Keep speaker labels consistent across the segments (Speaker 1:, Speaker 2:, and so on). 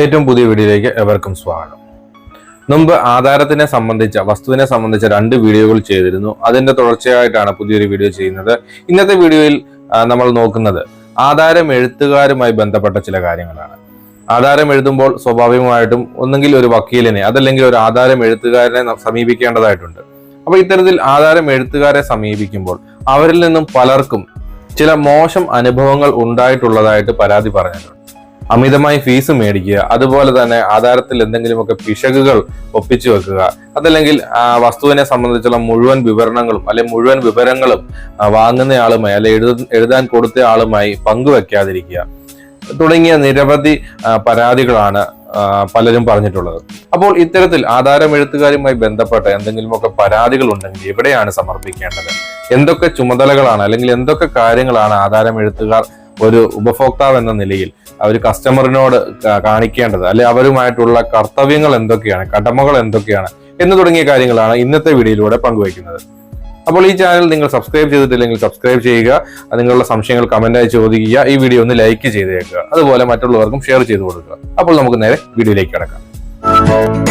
Speaker 1: ഏറ്റവും പുതിയ വീഡിയോയിലേക്ക് എവർക്കും സ്വാഗതം. മുമ്പ് ആധാരത്തിനെ സംബന്ധിച്ച വസ്തുവിനെ സംബന്ധിച്ച രണ്ട് വീഡിയോകൾ ചെയ്തിരുന്നു. അതിന്റെ തുടർച്ചയായിട്ടാണ് പുതിയൊരു വീഡിയോ ചെയ്യുന്നത്. ഇന്നത്തെ വീഡിയോയിൽ നമ്മൾ നോക്കുന്നത് ആധാരം എഴുത്തുകാരുമായി ബന്ധപ്പെട്ട ചില കാര്യങ്ങളാണ്. ആധാരം എഴുതുമ്പോൾ സ്വാഭാവികമായിട്ടും ഒന്നെങ്കിൽ ഒരു വക്കീലിനെ അതല്ലെങ്കിൽ ഒരു ആധാരം എഴുത്തുകാരനെ സമീപിക്കേണ്ടതായിട്ടുണ്ട്. അപ്പൊ ഇത്തരത്തിൽ ആധാരം എഴുത്തുകാരെ സമീപിക്കുമ്പോൾ അവരിൽ നിന്നും പലർക്കും ചില മോശം അനുഭവങ്ങൾ ഉണ്ടായിട്ടുള്ളതായിട്ട് പരാതി പറഞ്ഞിട്ടുണ്ട്. അമിതമായി ഫീസ് മേടിക്കുക അതുപോലെ തന്നെ ആധാരത്തിൽ എന്തെങ്കിലുമൊക്കെ പിശകുകൾ ഒപ്പിച്ചു വെക്കുക അതല്ലെങ്കിൽ വസ്തുവിനെ സംബന്ധിച്ചുള്ള മുഴുവൻ വിവരണങ്ങളും അല്ലെങ്കിൽ മുഴുവൻ വിവരങ്ങളും വാങ്ങുന്നയാളുമായി അല്ലെ എഴുത എഴുതാൻ കൊടുത്ത ആളുമായി പങ്കുവെക്കാതിരിക്കുക. തുടങ്ങിയ നിരവധി പരാതികളാണ് പലരും പറഞ്ഞിട്ടുള്ളത്. അപ്പോൾ ഇത്തരത്തിൽ ആധാരം എഴുത്തുകാരുമായി ബന്ധപ്പെട്ട എന്തെങ്കിലുമൊക്കെ പരാതികൾ ഉണ്ടെങ്കിൽ എവിടെയാണ് സമർപ്പിക്കേണ്ടത്? എന്തൊക്കെ ചുമതലകളാണ് അല്ലെങ്കിൽ എന്തൊക്കെ കാര്യങ്ങളാണ് ആധാരം എഴുത്തുകാർ ഒരു ഉപഭോക്താവ് എന്ന നിലയിൽ അവർ കസ്റ്റമറിനോട് കാണിക്കേണ്ടത് അല്ലെ അവരുമായിട്ടുള്ള കർത്തവ്യങ്ങൾ എന്തൊക്കെയാണ് കടമകൾ എന്തൊക്കെയാണ് എന്ന് തുടങ്ങിയ കാര്യങ്ങളാണ് ഇന്നത്തെ വീഡിയോയിലൂടെ പങ്കുവയ്ക്കുന്നത്. അപ്പോൾ ഈ ചാനൽ നിങ്ങൾ സബ്സ്ക്രൈബ് ചെയ്തിട്ടില്ലെങ്കിൽ സബ്സ്ക്രൈബ് ചെയ്യുക നിങ്ങളുടെ സംശയങ്ങൾ കമന്റായി ചോദിക്കുക ഈ വീഡിയോ ഒന്ന് ലൈക്ക് ചെയ്തേക്കുക അതുപോലെ മറ്റുള്ളവർക്കും ഷെയർ ചെയ്ത് കൊടുക്കുക. അപ്പോൾ നമുക്ക് നേരെ വീഡിയോയിലേക്ക് കിടക്കാം.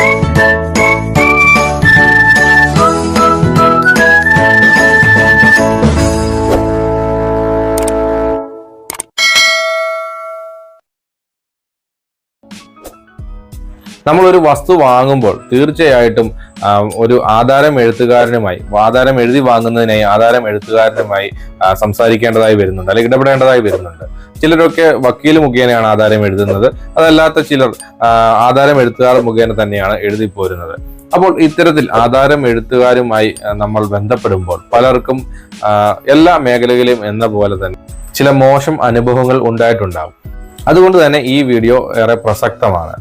Speaker 1: നമ്മൾ ഒരു വസ്തു വാങ്ങുമ്പോൾ തീർച്ചയായിട്ടും ഒരു ആധാരം എഴുത്തുകാരനുമായി ആധാരം എഴുതി വാങ്ങുന്നതിനായി ആധാരം എഴുത്തുകാരനുമായി സംസാരിക്കേണ്ടതായി വരുന്നുണ്ട് അല്ലെങ്കിൽ ഇടപെടേണ്ടതായി വരുന്നുണ്ട്. ചിലരൊക്കെ വക്കീൽ മുഖേനയാണ് ആധാരം എഴുതുന്നത്. അതല്ലാത്ത ചിലർ ആധാരം എഴുത്തുകാർ മുഖേന തന്നെയാണ് എഴുതി പോരുന്നത്. അപ്പോൾ ഇത്തരത്തിൽ ആധാരം എഴുത്തുകാരുമായി നമ്മൾ ബന്ധപ്പെടുമ്പോൾ പലർക്കും എല്ലാ മേഖലകളിലും എന്ന പോലെ തന്നെ ചില മോശം അനുഭവങ്ങൾ ഉണ്ടായിട്ടുണ്ടാകും അതുകൊണ്ട് തന്നെ ഈ വീഡിയോ ഏറെ പ്രസക്തമാണ്.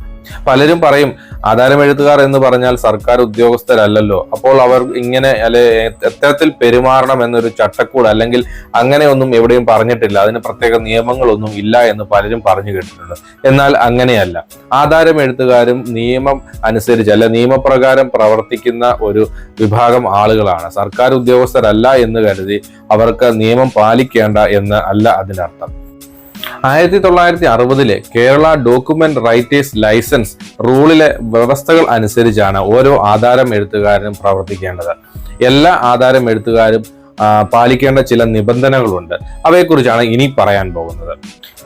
Speaker 1: പലരും പറയും ആധാരം എഴുത്തുകാർ എന്ന് പറഞ്ഞാൽ സർക്കാർ ഉദ്യോഗസ്ഥരല്ലല്ലോ. അപ്പോൾ അവർ ഇങ്ങനെ അല്ലെ എത്തരത്തിൽ പെരുമാറണം എന്നൊരു ചട്ടക്കൂട് അല്ലെങ്കിൽ അങ്ങനെയൊന്നും എവിടെയും പറഞ്ഞിട്ടില്ല. അതിന് പ്രത്യേക നിയമങ്ങളൊന്നും ഇല്ല എന്ന് പലരും പറഞ്ഞു കേട്ടിട്ടുണ്ട്. എന്നാൽ അങ്ങനെയല്ല. ആധാരം എഴുത്തുകാരും നിയമം അനുസരിച്ച് അല്ലെ നിയമപ്രകാരം പ്രവർത്തിക്കുന്ന ഒരു വിഭാഗം ആളുകളാണ്. സർക്കാർ ഉദ്യോഗസ്ഥരല്ല എന്ന് കരുതി അവർക്ക് നിയമം പാലിക്കേണ്ട എന്ന് അല്ല അതിനർത്ഥം. ആയിരത്തി തൊള്ളായിരത്തി അറുപതിലെ കേരള ഡോക്യുമെന്റ് റൈറ്റേഴ്സ് ലൈസൻസ് റൂളിലെ വ്യവസ്ഥകൾ അനുസരിച്ചാണ് ഓരോ ആധാരം എഴുത്തുകാരനും പ്രവർത്തിക്കേണ്ടത്. എല്ലാ ആധാരം എഴുത്തുകാരും പാലിക്കേണ്ട ചില നിബന്ധനകളുണ്ട്. അവയെക്കുറിച്ചാണ് ഇനി പറയാൻ പോകുന്നത്.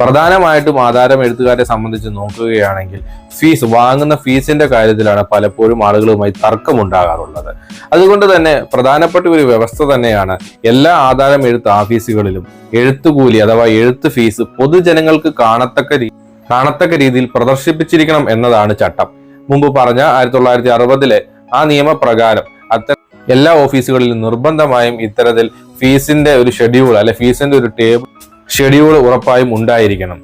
Speaker 1: പ്രധാനമായിട്ടും ആധാരം എഴുത്തുകാരെ സംബന്ധിച്ച് നോക്കുകയാണെങ്കിൽ ഫീസ് വാങ്ങുന്ന ഫീസിന്റെ കാര്യത്തിലാണ് പലപ്പോഴും ആളുകളുമായി തർക്കമുണ്ടാകാറുള്ളത്. അതുകൊണ്ട് തന്നെ പ്രധാനപ്പെട്ട ഒരു വ്യവസ്ഥ തന്നെയാണ് എല്ലാ ആധാരം എഴുത്ത് ഓഫീസുകളിലും എഴുത്തുകൂലി അഥവാ എഴുത്ത് ഫീസ് പൊതുജനങ്ങൾക്ക് കാണത്തക്ക കാണത്തക്ക രീതിയിൽ പ്രദർശിപ്പിച്ചിരിക്കണം എന്നതാണ് ചട്ടം. മുമ്പ് പറഞ്ഞ ആയിരത്തി തൊള്ളായിരത്തി അറുപതിലെ ആ നിയമപ്രകാരം അത്തരം എല്ലാ ഓഫീസുകളിലും നിർബന്ധമായും ഇത്തരത്തിൽ ഫീസിന്റെ ഒരു ഷെഡ്യൂൾ അല്ലെ ഫീസിന്റെ ഒരു ടേബിൾ ഷെഡ്യൂൾ ഉറപ്പായും ഉണ്ടായിരിക്കണം.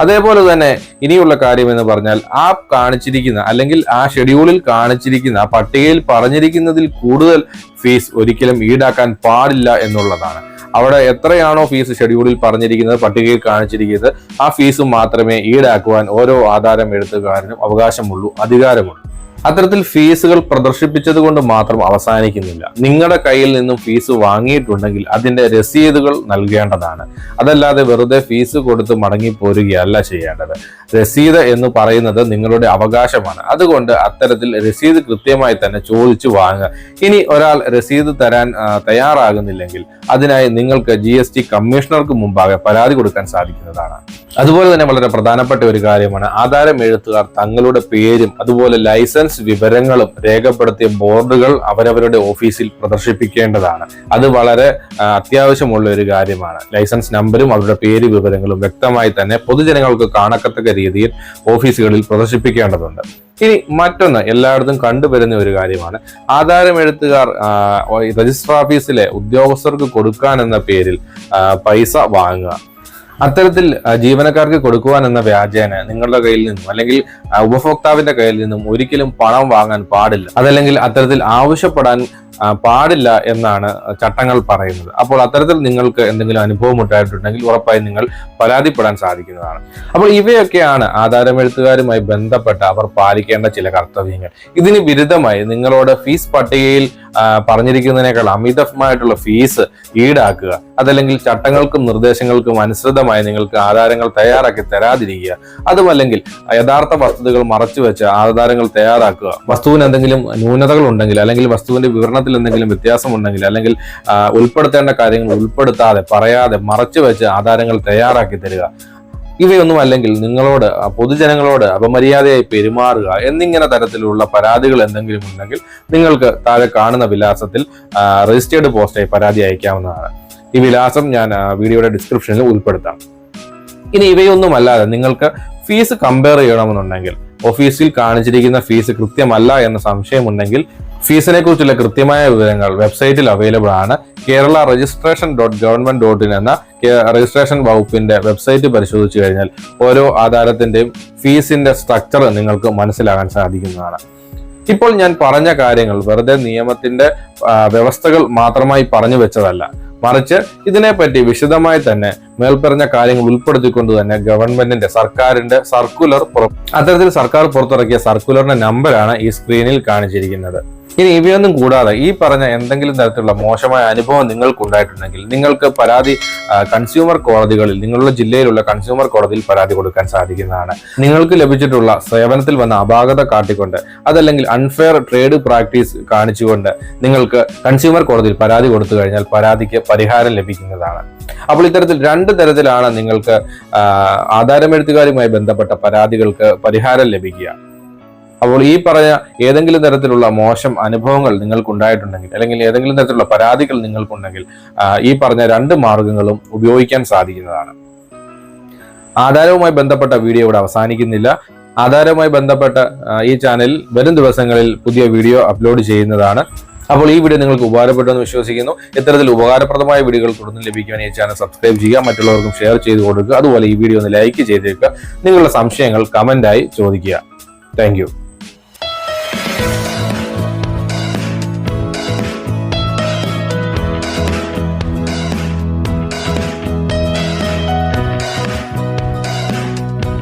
Speaker 1: അതേപോലെ തന്നെ ഇനിയുള്ള കാര്യം എന്ന് പറഞ്ഞാൽ ആ കാണിച്ചിരിക്കുന്ന അല്ലെങ്കിൽ ആ ഷെഡ്യൂളിൽ കാണിച്ചിരിക്കുന്ന ആ പട്ടികയിൽ പറഞ്ഞിരിക്കുന്നതിൽ കൂടുതൽ ഫീസ് ഒരിക്കലും ഈടാക്കാൻ പാടില്ല എന്നുള്ളതാണ്. അവിടെ എത്രയാണോ ഫീസ് ഷെഡ്യൂളിൽ പറഞ്ഞിരിക്കുന്നത് പട്ടികയിൽ കാണിച്ചിരിക്കുന്നത് ആ ഫീസ് മാത്രമേ ഈടാക്കുവാൻ ഓരോ ആധാരം എഴുത്തുകാരനും അവകാശമുള്ളൂ അധികാരമുള്ളൂ. അത്തരത്തിൽ ഫീസുകൾ പ്രദർശിപ്പിച്ചത് കൊണ്ട് മാത്രം അവസാനിക്കുന്നില്ല. നിങ്ങളുടെ കയ്യിൽ നിന്നും ഫീസ് വാങ്ങിയിട്ടുണ്ടെങ്കിൽ അതിന്റെ രസീതുകൾ നൽകേണ്ടതാണ്. അതല്ലാതെ വെറുതെ ഫീസ് കൊടുത്ത് മടങ്ങി പോരുകയല്ല ചെയ്യേണ്ടത്. രസീത് എന്ന് പറയുന്നത് നിങ്ങളുടെ അവകാശമാണ്. അതുകൊണ്ട് അത്തരത്തിൽ രസീത് കൃത്യമായി തന്നെ ചോദിച്ചു വാങ്ങുക. ഇനി ഒരാൾ രസീത് തരാൻ തയ്യാറാകുന്നില്ലെങ്കിൽ അതിനായി നിങ്ങൾക്ക് ജി എസ് ടി കമ്മീഷണർക്ക് മുമ്പാകെ പരാതി കൊടുക്കാൻ സാധിക്കുന്നതാണ്. അതുപോലെ തന്നെ വളരെ പ്രധാനപ്പെട്ട ഒരു കാര്യമാണ് ആധാരം എഴുത്തുകാർ തങ്ങളുടെ പേരും അതുപോലെ ലൈസൻസ് വിവരങ്ങളും രേഖപ്പെടുത്തിയ ബോർഡുകൾ അവരവരുടെ ഓഫീസിൽ പ്രദർശിപ്പിക്കേണ്ടതാണ്. അത് വളരെ അത്യാവശ്യമുള്ള ഒരു കാര്യമാണ്. ലൈസൻസ് നമ്പരും അവരുടെ പേര് വിവരങ്ങളും വ്യക്തമായി തന്നെ പൊതുജനങ്ങൾക്ക് കാണക്കത്തക്ക രീതിയിൽ ഓഫീസുകളിൽ പ്രദർശിപ്പിക്കേണ്ടതുണ്ട്. ഇനി മറ്റൊന്ന് എല്ലായിടത്തും കണ്ടുവരുന്ന ഒരു കാര്യമാണ്. ആധാരം എഴുത്തുകാർ രജിസ്റ്റർ ഓഫീസിലെ ഉദ്യോഗസ്ഥർക്ക് കൊടുക്കാൻ എന്ന പേരിൽ പൈസ വാങ്ങുക. അത്തരത്തിൽ ജീവനക്കാർക്ക് കൊടുക്കുവാൻ എന്ന വ്യാജേന നിങ്ങളുടെ കയ്യിൽ നിന്നും അല്ലെങ്കിൽ ഉപഭോക്താവിന്റെ കയ്യിൽ നിന്നും ഒരിക്കലും പണം വാങ്ങാൻ പാടില്ല. അതല്ലെങ്കിൽ അത്തരത്തിൽ ആവശ്യപ്പെടാൻ പാടില്ല എന്നാണ് ചട്ടങ്ങൾ പറയുന്നത്. അപ്പോൾ അത്തരത്തിൽ നിങ്ങൾക്ക് എന്തെങ്കിലും അനുഭവം ഉണ്ടായിട്ടുണ്ടെങ്കിൽ ഉറപ്പായും നിങ്ങൾ പരാതിപ്പെടാൻ സാധിക്കുന്നതാണ്. അപ്പോൾ ഇവയൊക്കെയാണ് ആധാരമെഴുത്തുകാരുമായി ബന്ധപ്പെട്ട് അവർ പാലിക്കേണ്ട ചില കർത്തവ്യങ്ങൾ. ഇതിന് വിരുദ്ധമായി നിങ്ങളോട് ഫീസ് പട്ടികയിൽ പറഞ്ഞിരിക്കുന്നതിനേക്കാൾ അമിതമായിട്ടുള്ള ഫീസ് ഈടാക്കുക അതല്ലെങ്കിൽ ചട്ടങ്ങൾക്കും നിർദ്ദേശങ്ങൾക്കും അനുസൃതമായി നിങ്ങൾക്ക് ആധാരങ്ങൾ തയ്യാറാക്കി തരാതിരിക്കുക അതുമല്ലെങ്കിൽ യഥാർത്ഥ വസ്തുതകൾ മറച്ചുവെച്ച് ആധാരങ്ങൾ തയ്യാറാക്കുക വസ്തുവിന് എന്തെങ്കിലും ന്യൂനതകൾ ഉണ്ടെങ്കിൽ അല്ലെങ്കിൽ വസ്തുവിന്റെ വിവരണത്തിൽ എന്തെങ്കിലും വ്യത്യാസമുണ്ടെങ്കിൽ അല്ലെങ്കിൽ ഉൾപ്പെടുത്തേണ്ട കാര്യങ്ങൾ ഉൾപ്പെടുത്താതെ പറയാതെ മറച്ചു വെച്ച് ആധാരങ്ങൾ തയ്യാറാക്കി തരിക. ഇവയൊന്നും അല്ലെങ്കിൽ നിങ്ങളോട് പൊതുജനങ്ങളോട് അപമര്യാദയായി പെരുമാറുക എന്നിങ്ങനെ തരത്തിലുള്ള പരാതികൾ എന്തെങ്കിലും ഉണ്ടെങ്കിൽ നിങ്ങൾക്ക് താഴെ കാണുന്ന വിലാസത്തിൽ രജിസ്റ്റേർഡ് പോസ്റ്റായി പരാതി അയക്കാവുന്നതാണ്. ഈ വിലാസം ഞാൻ വീഡിയോയുടെ ഡിസ്ക്രിപ്ഷനിൽ ഉൾപ്പെടുത്താം. ഇനി ഇവയൊന്നും അല്ലാതെ നിങ്ങൾക്ക് ഫീസ് കമ്പയർ ചെയ്യണമെന്നുണ്ടെങ്കിൽ ഓഫീസിൽ കാണിച്ചിരിക്കുന്ന ഫീസ് കൃത്യമല്ല എന്ന സംശയമുണ്ടെങ്കിൽ ഫീസിനെ കുറിച്ചുള്ള കൃത്യമായ വിവരങ്ങൾ വെബ്സൈറ്റിൽ അവൈലബിൾ ആണ്. Kerala registration dot government dot in എന്ന രജിസ്ട്രേഷൻ വകുപ്പിന്റെ വെബ്സൈറ്റ് പരിശോധിച്ചു കഴിഞ്ഞാൽ ഓരോ ആധാരത്തിന്റെയും ഫീസിന്റെ സ്ട്രക്ചർ നിങ്ങൾക്ക് മനസ്സിലാകാൻ സാധിക്കുന്നതാണ്. ഇപ്പോൾ ഞാൻ പറഞ്ഞ കാര്യങ്ങൾ വെറുതെ നിയമത്തിന്റെ വ്യവസ്ഥകൾ മാത്രമായി പറഞ്ഞു വെച്ചതല്ല. മറിച്ച് ഇതിനെപ്പറ്റി വിശദമായി തന്നെ മേൽപ്പറഞ്ഞ കാര്യങ്ങൾ ഉൾപ്പെടുത്തിക്കൊണ്ട് തന്നെ ഗവൺമെന്റിന്റെ സർക്കാരിന്റെ സർക്കുലർ അത്തരത്തിൽ സർക്കാർ പുറത്തിറക്കിയ സർക്കുലറിന്റെ നമ്പറാണ് ഈ സ്ക്രീനിൽ കാണിച്ചിരിക്കുന്നത്. ഇനി ഇവയൊന്നും കൂടാതെ ഈ പറഞ്ഞ എന്തെങ്കിലും തരത്തിലുള്ള മോശമായ അനുഭവം നിങ്ങൾക്ക് ഉണ്ടായിട്ടുണ്ടെങ്കിൽ നിങ്ങൾക്ക് പരാതി കൺസ്യൂമർ കോടതികളിൽ നിങ്ങളുടെ ജില്ലയിലുള്ള കൺസ്യൂമർ കോടതിയിൽ പരാതി കൊടുക്കാൻ സാധിക്കുന്നതാണ്. നിങ്ങൾക്ക് ലഭിച്ചിട്ടുള്ള സേവനത്തിൽ വന്ന അപാകത കാട്ടിക്കൊണ്ട് അതല്ലെങ്കിൽ അൺഫെയർ ട്രേഡ് പ്രാക്ടീസ് കാണിച്ചുകൊണ്ട് നിങ്ങൾക്ക് കൺസ്യൂമർ കോടതിയിൽ പരാതി കൊടുത്തു കഴിഞ്ഞാൽ പരാതിക്ക് പരിഹാരം ലഭിക്കുന്നതാണ്. അപ്പോൾ ഇത്തരത്തിൽ രണ്ട് തരത്തിലാണ് നിങ്ങൾക്ക് ആധാരമെഴുത്തുകാരുമായി ബന്ധപ്പെട്ട പരാതികൾക്ക് പരിഹാരം ലഭിക്കുക. അപ്പോൾ ഈ പറഞ്ഞ ഏതെങ്കിലും തരത്തിലുള്ള മോശം അനുഭവങ്ങൾ നിങ്ങൾക്കുണ്ടായിട്ടുണ്ടെങ്കിൽ അല്ലെങ്കിൽ ഏതെങ്കിലും തരത്തിലുള്ള പരാതികൾ നിങ്ങൾക്കുണ്ടെങ്കിൽ ഈ പറഞ്ഞ രണ്ട് മാർഗങ്ങളും ഉപയോഗിക്കാൻ സാധിക്കുന്നതാണ്. ആധാരവുമായി ബന്ധപ്പെട്ട വീഡിയോ ഇവിടെ അവസാനിക്കുന്നില്ല. ആധാരവുമായി ബന്ധപ്പെട്ട ഈ ചാനൽ വരും ദിവസങ്ങളിൽ പുതിയ വീഡിയോ അപ്ലോഡ് ചെയ്യുന്നതാണ്. അപ്പോൾ ഈ വീഡിയോ നിങ്ങൾക്ക് ഉപകാരപ്പെട്ടു എന്ന് വിശ്വസിക്കുന്നു. ഇത്തരത്തിൽ ഉപകാരപ്രദമായ വീഡിയോകൾ തുടർന്ന് ലഭിക്കുവാൻ ഈ ചാനൽ സബ്സ്ക്രൈബ് ചെയ്യുക മറ്റുള്ളവർക്കും ഷെയർ ചെയ്ത് കൊടുക്കുക. അതുപോലെ ഈ വീഡിയോ ഒന്ന് ലൈക്ക് ചെയ്തേക്കുക. നിങ്ങളുടെ സംശയങ്ങൾ കമന്റായി ചോദിക്കുക. താങ്ക്